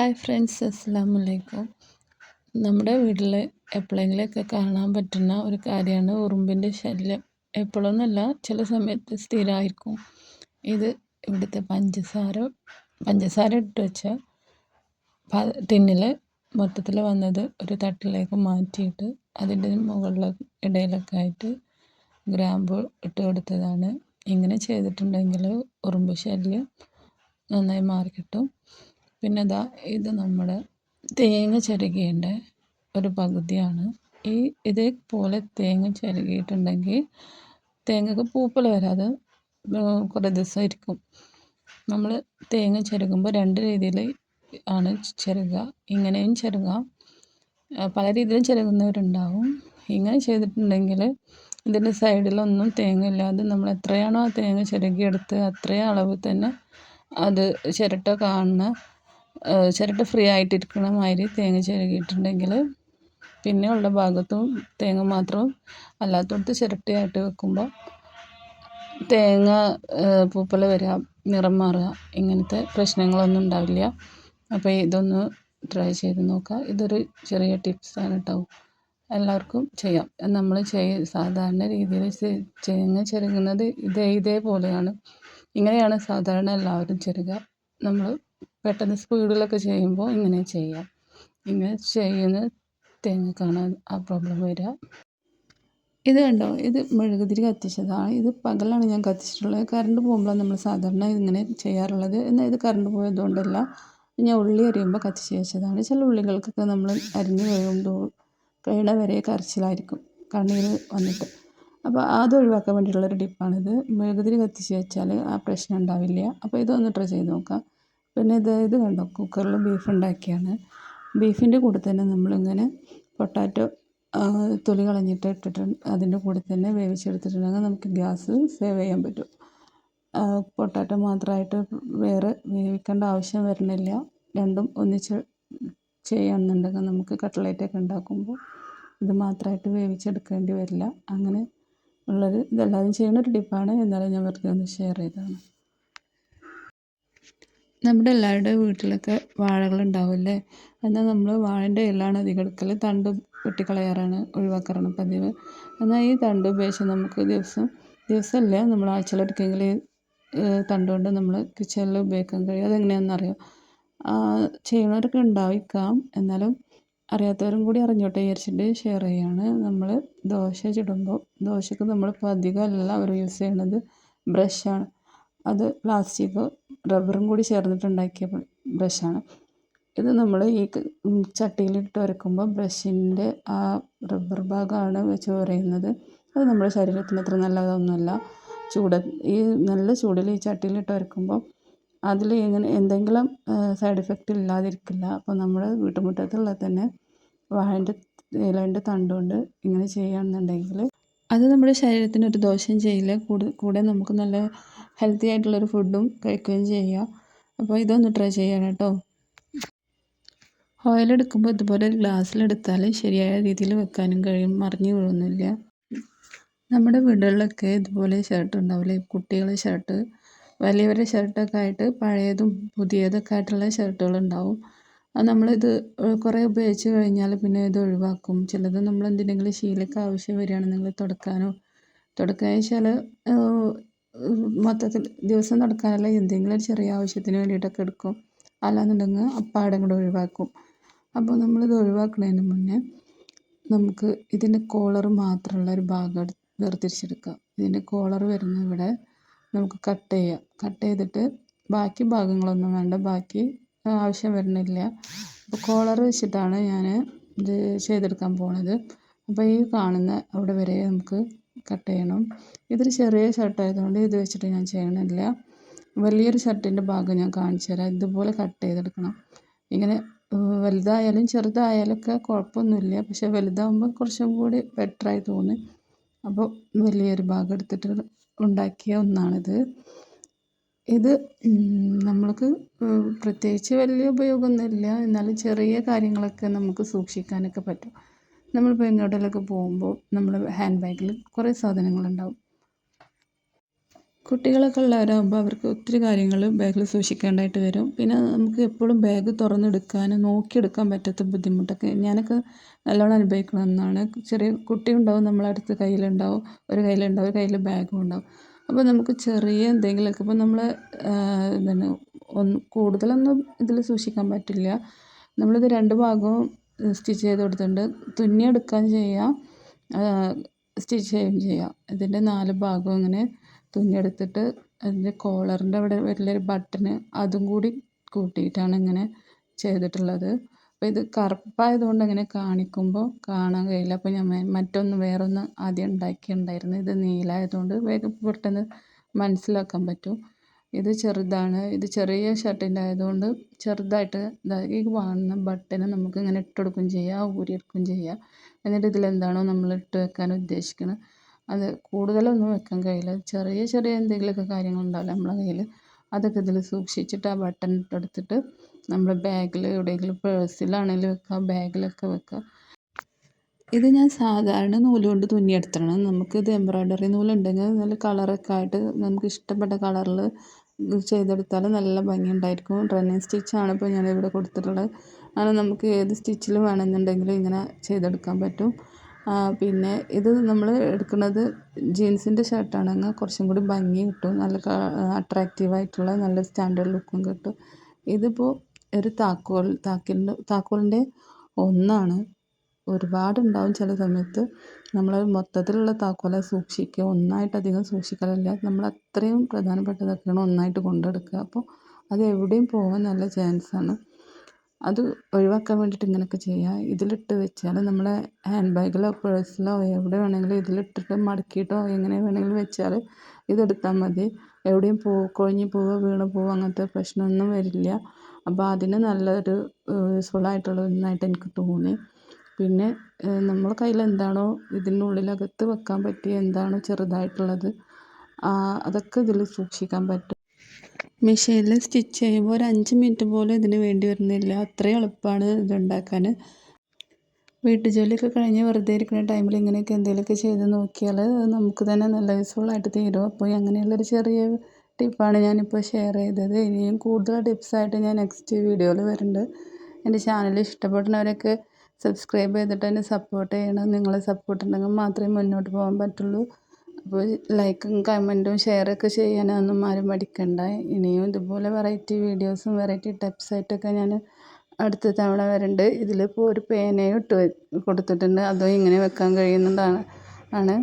Hi friends അസ്സാം വലൈക്കും നമ്മുടെ വീട്ടിൽ എപ്പോഴെങ്കിലുമൊക്കെ കാണാൻ പറ്റുന്ന ഒരു കാര്യമാണ് ഉറുമ്പിന്റെ ശല്യം. എപ്പോഴൊന്നുമല്ല ചില സമയത്ത് സ്ഥിരമായിരിക്കും ഇത് ഇവിടുത്തെ പഞ്ചസാര പഞ്ചസാര ഇട്ട് വെച്ച ടിന്നിൽ മൊത്തത്തിൽ വന്നത് ഒരു തട്ടിലേക്ക് മാറ്റിയിട്ട് അതിന്റെ മുകളിൽ ഇടയിലൊക്കെ ആയിട്ട് ഗ്രാമ്പു ഇട്ട് കൊടുത്തതാണ്. ഇങ്ങനെ ചെയ്തിട്ടുണ്ടെങ്കിൽ ഉറുമ്പ് ശല്യം നന്നായി മാറിക്കിട്ടും. പിന്നെ ഇതാ ഇത് നമ്മുടെ തേങ്ങ ചിരകിയതിന്റെ ഒരു പകുതിയാണ്. ഈ ഇതേപോലെ തേങ്ങ ചിരകിയിട്ടുണ്ടെങ്കിൽ തേങ്ങക്ക് പൂപ്പൽ വരാതെ കുറേ ദിവസം ഇരിക്കും നമ്മൾ തേങ്ങ ചിരകുമ്പോൾ രണ്ട് രീതിയിൽ ആണ് ചിരകുക. ഇങ്ങനെയും ചിരകാം. പല രീതിയിലും ചിരകുന്നവരുണ്ടാവും. ഇങ്ങനെ ചെയ്തിട്ടുണ്ടെങ്കിൽ ഇതിന്റെ സൈഡിലൊന്നും തേങ്ങ ഇല്ലാതെ നമ്മൾ എത്രയാണോ ആ തേങ്ങ ചിരകിയെടുത്ത് അത്രയും അളവ് തന്നെ അത് ചിരട്ട കാണുന്ന ചിരട്ട ഫ്രീ ആയിട്ടിരിക്കണ മാതിരി തേങ്ങ ചിരകിയിട്ടുണ്ടെങ്കിൽ പിന്നെ ഉള്ള ഭാഗത്തും തേങ്ങ മാത്രം അല്ലാത്തടത്ത് ചിരട്ടയായിട്ട് വെക്കുമ്പോൾ തേങ്ങ പൂപ്പൽ വരിക നിറം മാറുക ഇങ്ങനത്തെ പ്രശ്നങ്ങളൊന്നും ഉണ്ടാവില്ല. അപ്പോൾ ഇതൊന്ന് ട്രൈ ചെയ്ത് നോക്കുക. ഇതൊരു ചെറിയ ടിപ്സാണ് കേട്ടോ എല്ലാവർക്കും ചെയ്യാം. നമ്മൾ ചെയ് സാധാരണ രീതിയിൽ തേങ്ങ ചിരകുന്നത് ഇതേ ഇതേപോലെയാണ്. ഇങ്ങനെയാണ് സാധാരണ എല്ലാവരും ചിരകുക. നമ്മൾ പെട്ടെന്ന് സ്പീഡിലൊക്കെ ചെയ്യുമ്പോൾ ഇങ്ങനെ ചെയ്യാം. ഇങ്ങനെ ചെയ്യുന്ന തേങ്ങക്കാണ് ആ പ്രോബ്ലം വരിക. ഇത് കണ്ടോ? ഇത് മെഴുകുതിരി കത്തിച്ചതാണ് ഇത് പകലാണ് ഞാൻ കത്തിച്ചിട്ടുള്ളത്. കറണ്ട് പോകുമ്പോഴാണ് നമ്മൾ സാധാരണ ഇങ്ങനെ ചെയ്യാറുള്ളത്. എന്നാൽ ഇത് കറണ്ട് പോയതുകൊണ്ടല്ല. ഞാൻ ഉള്ളി അരിയുമ്പോൾ കത്തിച്ച് വെച്ചതാണ്. ചില ഉള്ളികൾക്കൊക്കെ നമ്മൾ അരിഞ്ഞ് കഴിയുമ്പോൾ കഴിയണ വരെ കരച്ചിലായിരിക്കും. കണ്ണീർ വന്നിട്ട്. അപ്പോൾ അത് ഒഴിവാക്കാൻ വേണ്ടിയിട്ടുള്ളൊരു ടിപ്പാണിത് മെഴുകുതിരി കത്തിച്ച് വെച്ചാൽ ആ പ്രശ്നം ഉണ്ടാവില്ല. അപ്പോൾ ഇതൊന്ന് ട്രൈ ചെയ്ത് നോക്കാം. പിന്നെ ഇത് ഇത് കണ്ടോ? കുക്കറിൽ ബീഫ് ഉണ്ടാക്കിയാണ്. ബീഫിന്റെ കൂടെ തന്നെ നമ്മളിങ്ങനെ പൊട്ടാറ്റോ തൊലി കളഞ്ഞിട്ട് ഇട്ടിട്ട് അതിന്റെ കൂടെ തന്നെ വേവിച്ചെടുത്തിട്ടുണ്ടെങ്കിൽ നമുക്ക് ഗ്യാസ് സേവ് ചെയ്യാൻ പറ്റും. പൊട്ടാറ്റോ മാത്രമായിട്ട് വേറെ വേവിക്കേണ്ട ആവശ്യം വരുന്നില്ല. രണ്ടും ഒന്നിച്ച് ചെയ്യാമെന്നുണ്ടെങ്കിൽ നമുക്ക് കട്ട്ലേറ്റൊക്കെ ഉണ്ടാക്കുമ്പോൾ ഇത് മാത്രമായിട്ട് വേവിച്ചെടുക്കേണ്ടി വരില്ല. അങ്ങനെ ഉള്ളൊരു ഇതെല്ലാവരും ചെയ്യുന്ന ഒരു ടിപ്പാണ് എന്നാലും ഞാൻ വെറുതെ ഒന്ന് ഷെയർ ചെയ്തതാണ്. നമ്മുടെ എല്ലാവരുടെ വീട്ടിലൊക്കെ വാഴകളുണ്ടാവില്ലേ എന്നാൽ നമ്മൾ വാഴേന്റെ ഇലയാണ് അധികം തണ്ട് വെട്ടിക്കളയാറാണ് ഒഴിവാക്കാറാണ് പതിവ്. എന്നാൽ ഈ തണ്ട് ഉപയോഗിച്ച് നമുക്ക് ദിവസം ദിവസമല്ല നമ്മൾ ആഴ്ചയിലൊരിക്കലെങ്കിലും തണ്ട് കൊണ്ട് നമ്മൾ കിച്ചണിൽ ഉപയോഗിക്കാൻ കഴിയും. അതെങ്ങനെയാണെന്ന് അറിയാം? ചെയ്യുന്നവരൊക്കെ ഉണ്ടായിരിക്കാം. എന്നാലും അറിയാത്തവരും കൂടി അറിഞ്ഞോട്ടെ വിചാരിച്ചിട്ട് ഷെയർ ചെയ്യാണ്. നമ്മൾ ദോശ ചുടുമ്പോൾ ദോശക്ക് നമ്മളിപ്പോൾ അധികം അവർ യൂസ് ചെയ്യണത് ബ്രഷാണ്. അത് പ്ലാസ്റ്റിക് റബ്ബറും കൂടി ചേർന്നിട്ടുണ്ടാക്കിയ ബ്രഷാണ് ഇത് നമ്മൾ ഈ ചട്ടിയിലിട്ട് ഉരക്കുമ്പോൾ ബ്രഷിന്റെ ആ റബ്ബർ ഭാഗമാണ് ചോരയുന്നത് അത് നമ്മുടെ ശരീരത്തിന് അത്ര നല്ലതൊന്നുമല്ല. ചൂട് ഈ നല്ല ചൂടിൽ ഈ ചട്ടിയിലിട്ട് ഉരക്കുമ്പോൾ അതിൽ ഇങ്ങനെ എന്തെങ്കിലും സൈഡ് എഫക്റ്റ് ഇല്ലാതിരിക്കില്ല. അപ്പോൾ നമ്മൾ വീട്ടുമുറ്റത്തുള്ള തന്നെ വാഴന്റെ ഇലന്റെ തണ്ടുകൊണ്ട് ഇങ്ങനെ ചെയ്യുകയാണെന്നുണ്ടെങ്കിൽ അത് നമ്മുടെ ശരീരത്തിന് ഒരു ദോഷം ചെയ്യില്ല. കൂടെ കൂടെ നമുക്ക് നല്ല ഹെൽത്തി ആയിട്ടുള്ളൊരു ഫുഡും കഴിക്കുകയും ചെയ്യുക. അപ്പോൾ ഇതൊന്ന് ട്രൈ ചെയ്യണം കേട്ടോ. ഓയിൽ എടുക്കുമ്പോൾ ഇതുപോലെ ഒരു ഗ്ലാസ്സിലെടുത്താൽ ശരിയായ രീതിയിൽ വെക്കാനും കഴിയും. മറിഞ്ഞു വീഴൊന്നുമില്ല നമ്മുടെ വീടുകളിലൊക്കെ ഇതുപോലെ ഷർട്ട് ഉണ്ടാവില്ലേ? കുട്ടികളുടെ ഷർട്ട് വലിയവരുടെ ഷർട്ടൊക്കെ ആയിട്ട് പഴയതും പുതിയതൊക്കെ ആയിട്ടുള്ള ഷർട്ടുകൾ ഉണ്ടാവും. അത് നമ്മളിത് കുറേ ഉപയോഗിച്ച് കഴിഞ്ഞാൽ പിന്നെ ഇത് ഒഴിവാക്കും. ചിലത് നമ്മൾ എന്തിനെങ്കിലും ശീലയ്ക്ക് ആവശ്യം വരികയാണെന്നുണ്ടെങ്കിൽ തുടക്കാനോ തുടക്കാൻ വെച്ചാൽ മൊത്തത്തിൽ ദിവസം നടക്കാനല്ല എന്തെങ്കിലും ഒരു ചെറിയ ആവശ്യത്തിന് വേണ്ടിയിട്ടൊക്കെ എടുക്കും. അല്ലാന്നുണ്ടെങ്കിൽ അപ്പാടെ കൂടെ ഒഴിവാക്കും. അപ്പോൾ നമ്മളിത് ഒഴിവാക്കുന്നതിന് മുന്നേ നമുക്ക് ഇതിന്റെ കോളർ മാത്രമുള്ള ഒരു ഭാഗം വേർതിരിച്ചെടുക്കാം. ഇതിന്റെ കോളർ വരുന്ന ഇവിടെ നമുക്ക് കട്ട് ചെയ്യാം. കട്ട് ചെയ്തിട്ട് ബാക്കി ഭാഗങ്ങളൊന്നും വേണ്ട. ബാക്കി ആവശ്യം വരുന്നില്ല. അപ്പോൾ കോളർ വെച്ചിട്ടാണ് ഞാൻ ഇത് ചെയ്തെടുക്കാൻ പോണത്. അപ്പോൾ ഈ കാണുന്ന അവിടെ വരെ നമുക്ക് കട്ട് ചെയ്യണം. ഇതൊരു ചെറിയ ഷർട്ടായതുകൊണ്ട് ഇത് വെച്ചിട്ട് ഞാൻ ചെയ്യണില്ല. വലിയൊരു ഷർട്ടിന്റെ ഭാഗം ഞാൻ കാണിച്ചു തരാം. ഇതുപോലെ കട്ട് ചെയ്തെടുക്കണം. ഇങ്ങനെ വലുതായാലും ചെറുതായാലൊക്കെ കുഴപ്പമൊന്നുമില്ല. പക്ഷെ വലുതാകുമ്പോൾ കുറച്ചും കൂടി ബെറ്ററായി തോന്നി. അപ്പോൾ വലിയൊരു ഭാഗം എടുത്തിട്ട് ഉണ്ടാക്കിയ ഒന്നാണിത്. ഇത് നമ്മൾക്ക് പ്രത്യേകിച്ച് വലിയ ഉപയോഗമൊന്നുമില്ല. എന്നാലും ചെറിയ കാര്യങ്ങളൊക്കെ നമുക്ക് സൂക്ഷിക്കാനൊക്കെ പറ്റും. നമ്മളിപ്പോൾ എങ്ങോട്ടെങ്കിലൊക്കെ പോകുമ്പോൾ നമ്മൾ ഹാൻഡ് ബാഗിൽ കുറേ സാധനങ്ങളുണ്ടാവും. കുട്ടികളൊക്കെ ഉള്ളവരാകുമ്പോൾ അവർക്ക് ഒത്തിരി കാര്യങ്ങൾ ബാഗിൽ സൂക്ഷിക്കേണ്ടതായിട്ട് വരും. പിന്നെ നമുക്ക് എപ്പോഴും ബാഗ് തുറന്നെടുക്കാനും നോക്കിയെടുക്കാൻ പറ്റാത്ത ബുദ്ധിമുട്ടൊക്കെ ഞാനൊക്കെ നല്ലോണം അനുഭവിക്കണം എന്നാണ് ചെറിയ കുട്ടിയുണ്ടാവും നമ്മളെ അടുത്ത് കയ്യിലുണ്ടാവും ഒരു കയ്യിലുണ്ടാവും ഒരു കയ്യിൽ ബാഗും ഉണ്ടാവും. അപ്പോൾ നമുക്ക് ചെറിയ എന്തെങ്കിലുമൊക്കെ ഇപ്പോൾ നമ്മൾ എന്താണ് ഒന്ന് കൂടുതലൊന്നും ഇതിൽ സൂക്ഷിക്കാൻ പറ്റില്ല. നമ്മളിത് രണ്ട് ഭാഗവും സ്റ്റിച്ച് ചെയ്ത് കൊടുത്തിട്ടുണ്ട്. തുന്നിയെടുക്കുകയും ചെയ്യാം. സ്റ്റിച്ച് ചെയ്യുകയും ചെയ്യാം. ഇതിന്റെ നാല് ഭാഗവും ഇങ്ങനെ തുന്നിയെടുത്തിട്ട് അതിന്റെ കോളറിന്റെ അവിടെ വലിയൊരു ബട്ടണ് അതും കൂടി കൂട്ടിയിട്ടാണ് ഇങ്ങനെ ചെയ്തിട്ടുള്ളത്. അപ്പോൾ ഇത് കറുപ്പായതുകൊണ്ട് ഇങ്ങനെ കാണിക്കുമ്പോൾ കാണാൻ കഴിയില്ല. അപ്പോൾ ഞാൻ മറ്റൊന്ന് വേറൊന്ന് ആദ്യം ഉണ്ടാക്കിയിട്ടുണ്ടായിരുന്നു. ഇത് നീലായതുകൊണ്ട് വേഗം പെട്ടെന്ന് മനസ്സിലാക്കാൻ പറ്റും. ഇത് ചെറുതാണ്. ഇത് ചെറിയ ഷർട്ടിന്റെ ആയതുകൊണ്ട് ചെറുതായിട്ട് ഈ കാണുന്ന ബട്ടനെ നമുക്ക് ഇങ്ങനെ ഇട്ട് കൊടുക്കുകയും ചെയ്യാം ഊരിയെടുക്കുകയും ചെയ്യാം. എന്നിട്ട് ഇതിലെന്താണോ നമ്മൾ ഇട്ട് വെക്കാൻ ഉദ്ദേശിക്കുന്നത് അത് കൂടുതലൊന്നും വെക്കാൻ കഴിയില്ല. ചെറിയ ചെറിയ എന്തെങ്കിലുമൊക്കെ കാര്യങ്ങളുണ്ടാവില്ല നമ്മളെ കയ്യിൽ അതൊക്കെ ഇതിൽ സൂക്ഷിച്ചിട്ട് ആ ബട്ടൺ ഇട്ടെടുത്തിട്ട് നമ്മൾ ബാഗിൽ എവിടെയെങ്കിലും പേഴ്സിലാണെങ്കിലും വെക്കാം ബാഗിലൊക്കെ വെക്കുക ഇത് ഞാൻ സാധാരണ നൂൽ കൊണ്ട് തുന്നിയെടുത്തതാണ് നമുക്കിത് എംബ്രോയ്ഡറി നൂലുണ്ടെങ്കിൽ നല്ല കളറൊക്കെ ആയിട്ട് നമുക്ക് ഇഷ്ടപ്പെട്ട കളറിൽ ചെയ്തെടുത്താൽ നല്ല ഭംഗിയുണ്ടായിരിക്കും. റണ്ണിങ് സ്റ്റിച്ചാണ് ഇപ്പോൾ ഞാനിവിടെ കൊടുത്തിട്ടുള്ളത്. അങ്ങനെ നമുക്ക് ഏത് സ്റ്റിച്ചിൽ വേണമെന്നുണ്ടെങ്കിലും ഇങ്ങനെ ചെയ്തെടുക്കാൻ പറ്റും. പിന്നെ ഇത് നമ്മൾ എടുക്കുന്നത് ജീൻസിന്റെ ഷർട്ടാണെങ്കിൽ കുറച്ചും കൂടി ഭംഗി കിട്ടും. നല്ല അട്രാക്റ്റീവ് ആയിട്ടുള്ള നല്ല സ്റ്റാൻഡേർഡ് ലുക്കും കിട്ടും. ഇതിപ്പോൾ ഒരു താക്കോൽ താക്കിന്റെ താക്കോലിന്റെ ഒന്നാണ്. ഒരുപാടുണ്ടാവും ചില സമയത്ത്. നമ്മൾ മൊത്തത്തിലുള്ള താക്കോല സൂക്ഷിക്കുക ഒന്നായിട്ട് അധികം സൂക്ഷിക്കലില്ല. നമ്മൾ അത്രയും പ്രധാനപ്പെട്ടതൊക്കെയാണ് ഒന്നായിട്ട് കൊണ്ടെടുക്കുക. അപ്പോൾ അത് എവിടെയും പോകാൻ നല്ല ചാൻസാണ്. അത് ഒഴിവാക്കാൻ വേണ്ടിയിട്ട് ഇങ്ങനെയൊക്കെ ചെയ്യുക. ഇതിലിട്ട് വെച്ചാൽ നമ്മളെ ഹാൻഡ് ബാഗിലോ പേഴ്സിലോ എവിടെ വേണമെങ്കിലും ഇതിലിട്ടിട്ട് മടക്കിയിട്ടോ എങ്ങനെ വേണമെങ്കിലും വെച്ചാൽ ഇതെടുത്താൽ മതി. എവിടെയും പോ കൊഴിഞ്ഞു പോവുക വീണ് പോവുക അങ്ങനത്തെ പ്രശ്നമൊന്നും വരില്ല. അപ്പോൾ അതിന് നല്ലൊരു യൂസ്ഫുൾ ആയിട്ടുള്ള ഒന്നായിട്ട് എനിക്ക് തോന്നി. പിന്നെ നമ്മളെ ഇതിന്റെ ഉള്ളിലകത്ത് വെക്കാൻ പറ്റിയ എന്താണോ ചെറുതായിട്ടുള്ളത് അതൊക്കെ ഇതിൽ സൂക്ഷിക്കാൻ പറ്റും. മെഷീനിൽ സ്റ്റിച്ച് ചെയ്യുമ്പോൾ ഒരു അഞ്ച് മിനിറ്റ് പോലും ഇതിന് വേണ്ടി വരുന്നില്ല. അത്രയും എളുപ്പമാണ് ഇതുണ്ടാക്കാൻ. വീട്ടു ജോലിയൊക്കെ കഴിഞ്ഞ് വെറുതെ ഇരിക്കുന്ന ടൈമിൽ ഇങ്ങനെയൊക്കെ എന്തെങ്കിലുമൊക്കെ ചെയ്ത് നോക്കിയാൽ നമുക്ക് തന്നെ നല്ല യൂസ്ഫുള്ളായിട്ട് തീരും. അപ്പോൾ അങ്ങനെയുള്ളൊരു ചെറിയ ടിപ്പാണ് ഞാനിപ്പോൾ ഷെയർ ചെയ്തത്. ഇനിയും കൂടുതൽ ടിപ്സായിട്ട് ഞാൻ നെക്സ്റ്റ് വീഡിയോയിൽ വരുന്നുണ്ട്. എന്റെ ചാനൽ ഇഷ്ടപ്പെടുന്നവരൊക്കെ സബ്സ്ക്രൈബ് ചെയ്തിട്ട് എന്നെ സപ്പോർട്ട് ചെയ്യണം. നിങ്ങളെ സപ്പോർട്ട് ഉണ്ടെങ്കിൽ മാത്രമേ മുന്നോട്ട് പോകാൻ പറ്റുള്ളൂ. അപ്പോൾ ലൈക്കും കമന്റും ഷെയറൊക്കെ ചെയ്യാനൊന്നും ആരും മടിക്കണ്ട. ഇനിയും ഇതുപോലെ വെറൈറ്റി വീഡിയോസും വെറൈറ്റി ടിപ്സായിട്ടൊക്കെ ഞാൻ അടുത്ത തവണ വരുന്നുണ്ട് ഇതിലിപ്പോൾ ഒരു പേനയും ഇട്ട് കൊടുത്തിട്ടുണ്ട്. അതും ഇങ്ങനെ വെക്കാൻ കഴിയുന്നതാണ്. ആണ്.